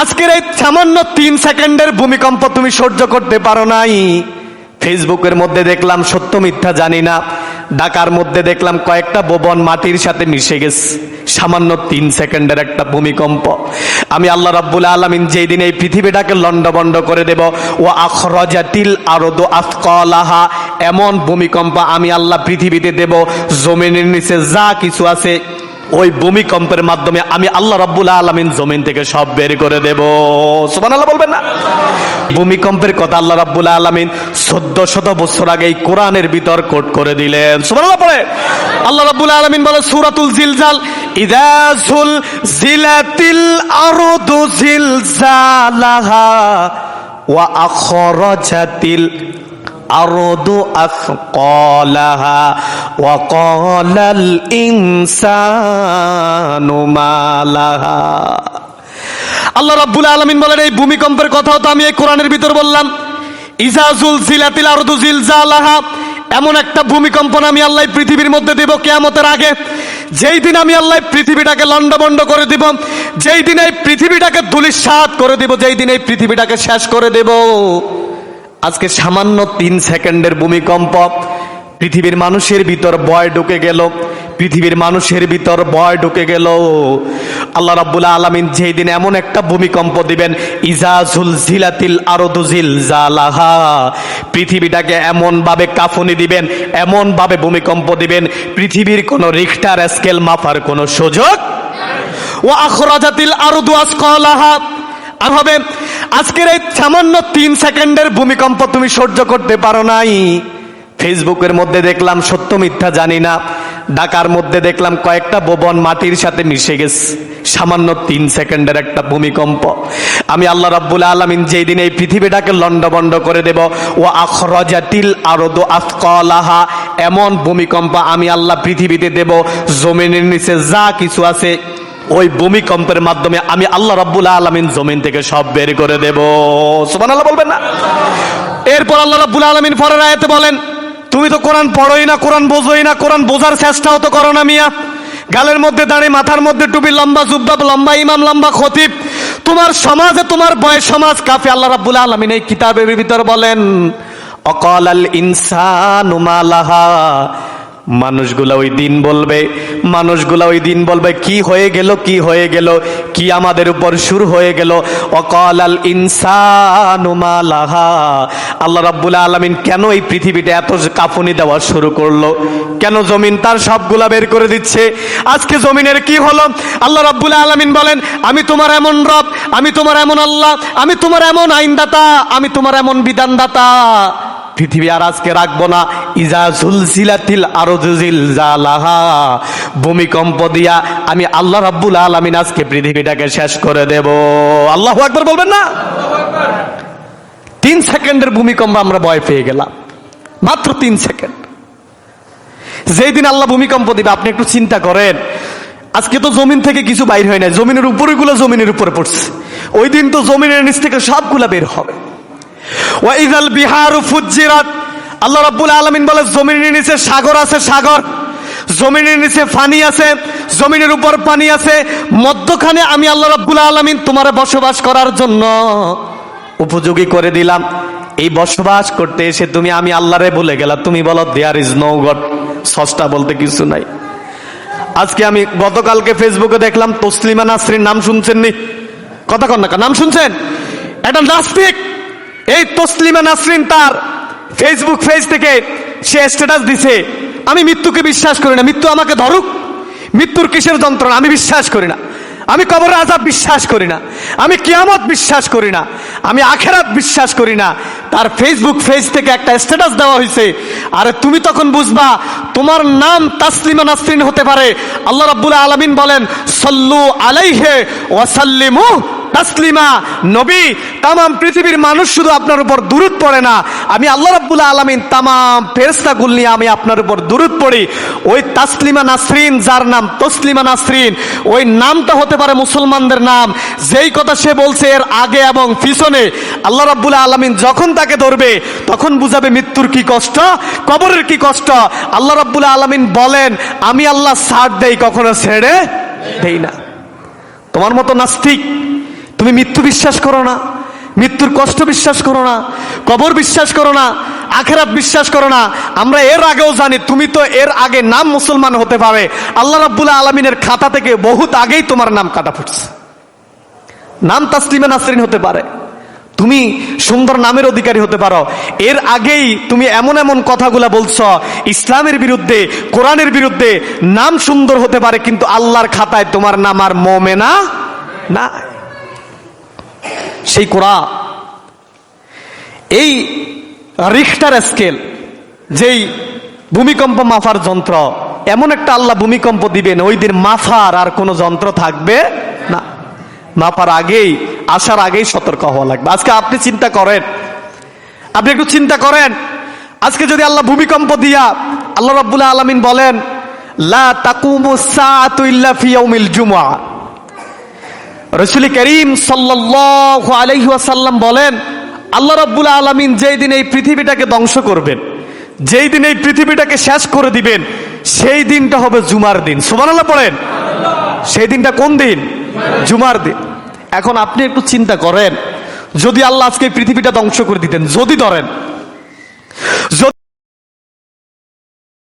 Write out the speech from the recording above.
আজকের এই সামান্য তিন সেকেন্ডের ভূমিকম্প তুমি সহ্য করতে পারো নাই। ফেসবুকের মধ্যে দেখলাম সত্য মিথ্যা জানি না। ঢাকার মধ্যে দেখলাম কয়েকটা ভবন মাটির সাথে মিশে গেছে। সামান্য তিন সেকেন্ডের একটা ভূমিকম্প। আমি আল্লাহ রাব্বুল আলমিন যেই দিন এই পৃথিবীটাকে লন্ডবন্ড করে দেব ও আখরজাতিল আরদ আফকলাহা এমন ভূমিকম্প আমি আল্লাহ পৃথিবীতে দেব, জমিনের নিচে যা কিছু আছে। ওই ভূমিকম্পের মাধ্যমে আমি আল্লাহ রাব্বুল আলমিন জমিন থেকে সব বের করে দেব। সুবান আল্লাহ বলবেন না? ভূমিকম্পের কথা আল্লাহ রাব্বুল আলমিন চোদ্দ শত বছর আগে কোরআনের ভিতর কোট করে দিলেন। সুবান আল্লাহ পড়ে। আল্লাহ রাব্বুল আলমিন বলে, সুরাতুল জিলজাল, ইদা জুল জিলাতিল আরদু জিলজালাহা ওয়া আখরাজাতিল الأرض أثقالها وقال الإنسان ما لها আল্লাহ রাব্বুল আলামিন বলেন এই ভূমিকম্পের কথাও তো আমি এই কোরআনের ভিতর বললাম ইজাজুল জিলাতিল আরদু জিলজালাহা এমন একটা ভূমিকম্প আমি আল্লাহ পৃথিবীর মধ্যে দেব কেয়ামতের আগে যেই দিন আমি আল্লাহ পৃথিবীটাকে লন্ডভন্ড করে দিব যেই দিন এই পৃথিবীটাকে ধুলিসাৎ করে দিব যেই দিন এই পৃথিবীটাকে শেষ করে দেব আজকে সামান্য তিন সেকেন্ডের ভূমিকম্প। পৃথিবীর মানুষের ভিতর বয় ঢুকে গেল। পৃথিবীর মানুষের ভিতর বয় ঢুকে গেল। আল্লাহ রাব্বুল আলামিন যেই দিন এমন একটা ভূমিকম্প দিবেন ইজাজুল জিলাতিল আরদুজিল জালাহা পৃথিবীটাকে এমন ভাবে কাফনি দিবেন এমন ভাবে ভূমিকম্প দিবেন, পৃথিবীর কোনো রিখটার স্কেল মাপার কোনো সুযোগ? ও আখরাজাতিল আরদু আসকালাহা। আর হবে আজকের এই সামান্য তিন সেকেন্ডের ভূমিকম্প তুমি সহ্য করতে পারো নাই। ফেসবুকের মধ্যে দেখলাম সত্য মিথ্যা জানি না। ঢাকার মধ্যে দেখলাম কয়েকটা ভবন মাটির সাথে মিশে গেছে। সামান্য তিন সেকেন্ডের একটা ভূমিকম্প। আমি আল্লাহ রাব্বুল আলমিন যেই দিন এই পৃথিবীটাকে লন্ডবন্ড করে দেব ও আখরজাতিল আরদ আফকলাহা এমন ভূমিকম্প আমি আল্লাহ পৃথিবীতে দেব, জমিনের নিচে যা কিছু আছে ওই ভূমিকম্পের মাধ্যমে আমি আল্লাহ রাব্বুল আলমিন জমিন থেকে সব বের করে দেব। সুবান আল্লাহ বলবেন না? এরপর আল্লাহ রাব্বুল আলমিন পরের আয়াতে বলেন, তুমি তো কোরআন পড়োই না, কোরআন বোঝোই না, কোরআন বোঝার চেষ্টাও তো করো না মিয়া। গালের মধ্যে দাঁড়িয়ে মাথার মধ্যে টুপি, লম্বা জুব্বাব লম্বা ইমাম, লম্বা খতিব। তোমার সমাজে তোমার বয়স সমাজ কাফে আল্লাহ রাব্বুল আলমিন এই কিতাবের ভিতর বলেন অকল আল ইনসানু মানুষগুলা ওই দিন বলবে, মানুষগুলা ওই দিন বলবে, কি হয়ে গেল, কি হয়ে গেল? কি আমাদের উপর শুরু হয়ে গেল? অকাল আল ইনসানুমালাহা আল্লাহ রাব্বুল আলমিন কেন এই পৃথিবীটা এত কাফনি দেওয়া শুরু করল? কেন জমিন তার সবগুলা বের করে দিচ্ছে? আজকে জমিনের কি হলো? আল্লাহ রাব্বুল আলমিন বলেন, আমি তোমার এমন রব, আমি তোমার এমন আল্লাহ, আমি তোমার এমন আইনদাতা, আমি তোমার এমন বিধানদাতা। পৃথিবী আর আজকে রাখব না। ইজা জুলজিলাতিল আরজুজিল জালাহা ভূমিকম্প দিয়া আমি আল্লাহ রাব্বুল আলামিন আজকে পৃথিবীটাকে শেষ করে দেব। আল্লাহু আকবার বলবেন না? তিন সেকেন্ডের ভূমিকম্প আমরা ভয় পেয়ে গেলাম। মাত্র তিন সেকেন্ড। যেই দিন আল্লাহ ভূমিকম্প দিবে, আপনি একটু চিন্তা করেন। আজকে তো জমিন থেকে কিছু বাইর হয় না জমিনের উপরেগুলো জমিনের উপরে পড়ছে। ওই দিন তো জমিনের নিচ থেকে সবগুলা বের হবে। ওয়াইদাল বিহারু ফুজ্জিরাত। আল্লাহ রাব্বুল আলামিন বলে, জমিনের নিচে সাগর আছে, সাগর। জমিনের নিচে পানি আছে, জমিনের উপর পানি আছে। মধ্যখানে আমি আল্লাহ রাব্বুল আলামিন তোমার বসবাস করার জন্য উপযোগী করে দিলাম। এই বসবাস করতে এসে তুমি, আমি আল্লাহরে ভুলে গেলাম। তুমি বলো দেয়ার ইজ নো গড সস্তা বলতে কিছু নাই। আজকে আমি গতকালকে ফেসবুকে দেখলাম, তসলিমা নাসরিন নাম শুনছেন নি? কথা কন না নাম শুনছেন? একটা নাস্তিক। এই তসলিমা নাসরিন তার ফেসবুক পেজ থেকে সে স্ট্যাটাস দিছে। আমি মৃত্যুকে বিশ্বাস করি না। মৃত্যু আমাকে ধরুক। মৃত্যুর কিসের যন্ত্রণা? আমি বিশ্বাস করি না। আমি কবর আজাব বিশ্বাস করি না। আমি কিয়ামত বিশ্বাস করি না। আমি আখেরাত বিশ্বাস করি না। তার ফেসবুক পেজ থেকে একটা স্ট্যাটাস দেওয়া হয়েছে আরে তুমি তখন বুঝবা, তোমার নাম তাসলিমা নাসরিন হতে পারে। আল্লাহ রাব্বুল আলামিন বলেন, সল্লু আলাইহে ওয়াসাল্লিমু তাসলিমা, নবী তাম পৃথিবীর মানুষ শুধু আপনার উপর দূরত পড়ে না। আমি আল্লাহ রাব্বুল আলামিন তাম ফেরেস্তাগুল নিয়ে আমি আপনার উপর দূরত পড়ি। ওই তাসলিমা নাসরিন, যার নাম তসলিমা নাসরিন, ওই নামটা হতে পারে মুসলমানদের নাম। যেই কথা সে বলছে এর আগে এবং পিছনে, আল্লাহ রাব্বুল আলামিন যখন তাকে ধরবে, তখন বুঝাবে মৃত্যুর কি কষ্ট, কবরের কি কষ্ট। আল্লাহ রাব্বুল আলামিন বলেন, আমি আল্লাহ ছাড় দেই কখনো ছেড়ে দেই না। তোমার মতো নাস্তিক তুমি মৃত্যু বিশ্বাস করো না, মৃত্যুর কষ্ট বিশ্বাস করো না, কবর বিশ্বাস করো না, আখেরাত বিশ্বাস করো না। আমরা এর আগেও জানি, তুমি তো এর আগে নাম মুসলমান হতে পারে। আল্লাহ রাব্বুল আলমিনের খাতা থেকে বহুত আগেই তোমার নাম কাটা ফুটছে। নাম তাসলিমা নাসরিন হতে পারে। তুমি সুন্দর নামের অধিকারী হতে পারো। এর আগেই তুমি এমন এমন কথাগুলা বলছ, ইসলামের বিরুদ্ধে, কোরআনের বিরুদ্ধে নাম সুন্দর হতে পারে, কিন্তু আল্লাহর খাতায় তোমার নাম আর মোমেনা না সেই কোরআন, এই রিখটার স্কেল যেই ভূমিকম্প মাফার যন্ত্র, এমন একটা আল্লাহ ভূমিকম্প দিবেন ওই দিন মাফার আর কোনো যন্ত্র থাকবে না। মাপার আগেই, আসার আগেই সতর্ক হওয়া লাগবে। আজকে আপনি চিন্তা করেন, আপনি একটু চিন্তা করেন, আজকে যদি আল্লাহ ভূমিকম্প দিয়া আল্লাহ রাব্বুল আলামিন বলেন, লা তাকুমু ইল্লা ফি ইয়াউমিল রসুল করিম সাল্লাল্লাহু আলাইহি ওয়াসাল্লাম বলেন, আল্লাহ রাব্বুল আলামিন যেই দিন এই পৃথিবীটাকে ধ্বংস করবেন, যেই দিন এই পৃথিবীটাকে শেষ করে দিবেন, সেই দিনটা হবে জুমার দিন। সুবহানাল্লাহ পড়েন। সেই দিনটা কোন দিন? জুমার দিন। এখন আপনি একটু চিন্তা করেন, যদি আল্লাহ আজকে পৃথিবীটা ধ্বংস করে দিতেন, যদি ধরেন